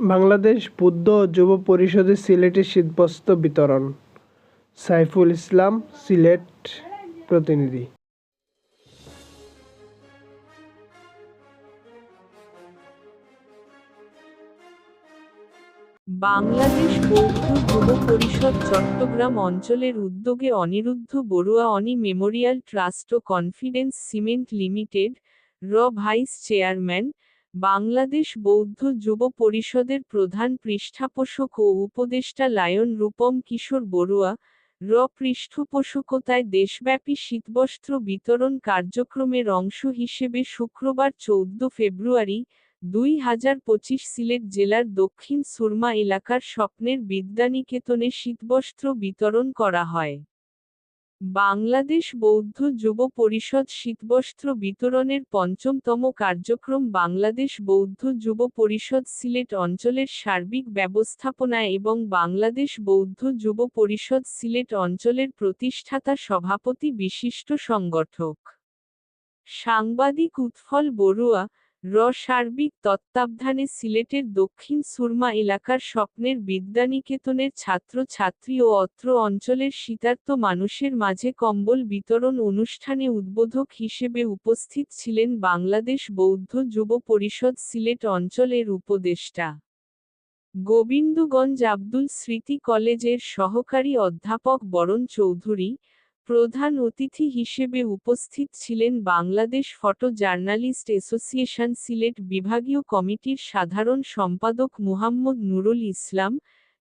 বাংলাদেশ বৌদ্ধ যুব পরিষদের সিলেটে শীতবস্ত্র বিতরণ। সাইফুল ইসলাম, সিলেট প্রতিনিধি। বাংলাদেশ বৌদ্ধ যুব পরিষদ চট্টগ্রাম অঞ্চলের উদ্যোগে অনিরুদ্ধ বড়ুয়া অনি মেমোরিয়াল ট্রাস্ট ও কনফিডেন্স সিমেন্ট লিমিটেড, র ভাইস চেয়ারম্যান বাংলাদেশ বৌদ্ধ যুব পরিষদের প্রধান পৃষ্ঠপোষক ও উপদেষ্টা লায়ন রূপম কিশোর বড়ুয়া, র পৃষ্ঠপোষকতায় দেশব্যাপী শীতবস্ত্র বিতরণ কার্যক্রমের অংশ হিসেবে শুক্রবার চৌদ্দ ফেব্রুয়ারি দুই হাজার পঁচিশ সিলেট জেলার দক্ষিণ সুরমা এলাকার স্বপ্নের বিদ্যানিকেতনে শীতবস্ত্র বিতরণ করা হয়। বাংলাদেশ বৌদ্ধ যুব পরিষদ শীতবস্ত্র বিতরণের পঞ্চমতম কার্যক্রম বাংলাদেশ বৌদ্ধ যুব পরিষদ সিলেট অঞ্চলের সার্বিক ব্যবস্থাপনা এবং বাংলাদেশ বৌদ্ধ যুব পরিষদ সিলেট অঞ্চলের প্রতিষ্ঠাতা সভাপতি বিশিষ্ট সংগঠক। সাংবাদিক উৎফল বড়ুয়া র সার্বিক তত্ত্বাবধানে সিলেটের দক্ষিণ সুরমা এলাকার স্বপ্নের বিদ্যানিকেতনের ছাত্র-ছাত্রী ও অত্র অঞ্চলের শীতার্ত মানুষের মাঝে কম্বল বিতরণ অনুষ্ঠানে উদ্বোধক হিসেবে উপস্থিত ছিলেন বাংলাদেশ বৌদ্ধ যুব পরিষদ সিলেট অঞ্চলের উপদেষ্টা গোবিন্দগঞ্জ আব্দুল স্মৃতি কলেজের সহকারী অধ্যাপক বরণ চৌধুরী প্রধান অতিথি হিসেবে উপস্থিত ছিলেন Bangladesh photo journalist association Sylhet বিভাগীয় কমিটির সাধারণ সম্পাদক মুহাম্মদ নুরুল ইসলাম,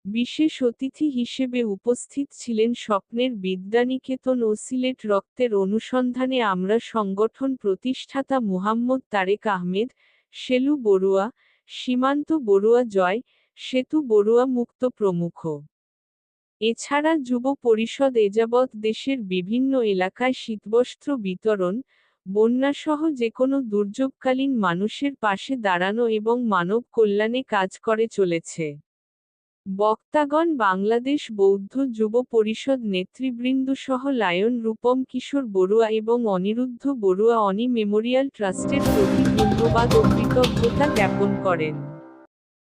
বিশেষ অতিথি হিসেবে উপস্থিত ছিলেন স্বপ্নের বিদ্যানিকেতন ও সিলেট রক্তের অনুসন্ধানে আমরা সংগঠন প্রতিষ্ঠাতা মুহাম্মদ তারেক আহমেদ শেলু বড়ুয়া, সীমান্ত বড়ুয়া জয়, সেতু বড়ুয়া মুক্ত প্রমুখ। এছাড়া যুব পরিষদ এযাবৎ দেশের বিভিন্ন এলাকায় শীতবস্ত্র বিতরণ, বন্যাসহ যে কোনো দুর্যোগকালীন মানুষের পাশে দাঁড়ানো এবং মানব কল্যাণে কাজ করে চলেছে। বক্তাগণ বাংলাদেশ বৌদ্ধ যুব পরিষদ নেতৃবৃন্দসহ লায়ন রূপম কিশোর বড়ুয়া এবং অনিরুদ্ধ বড়ুয়া অনি মেমোরিয়াল ট্রাস্টের প্রতি ধন্যবাদ ও কৃতজ্ঞতা জ্ঞাপন করেন।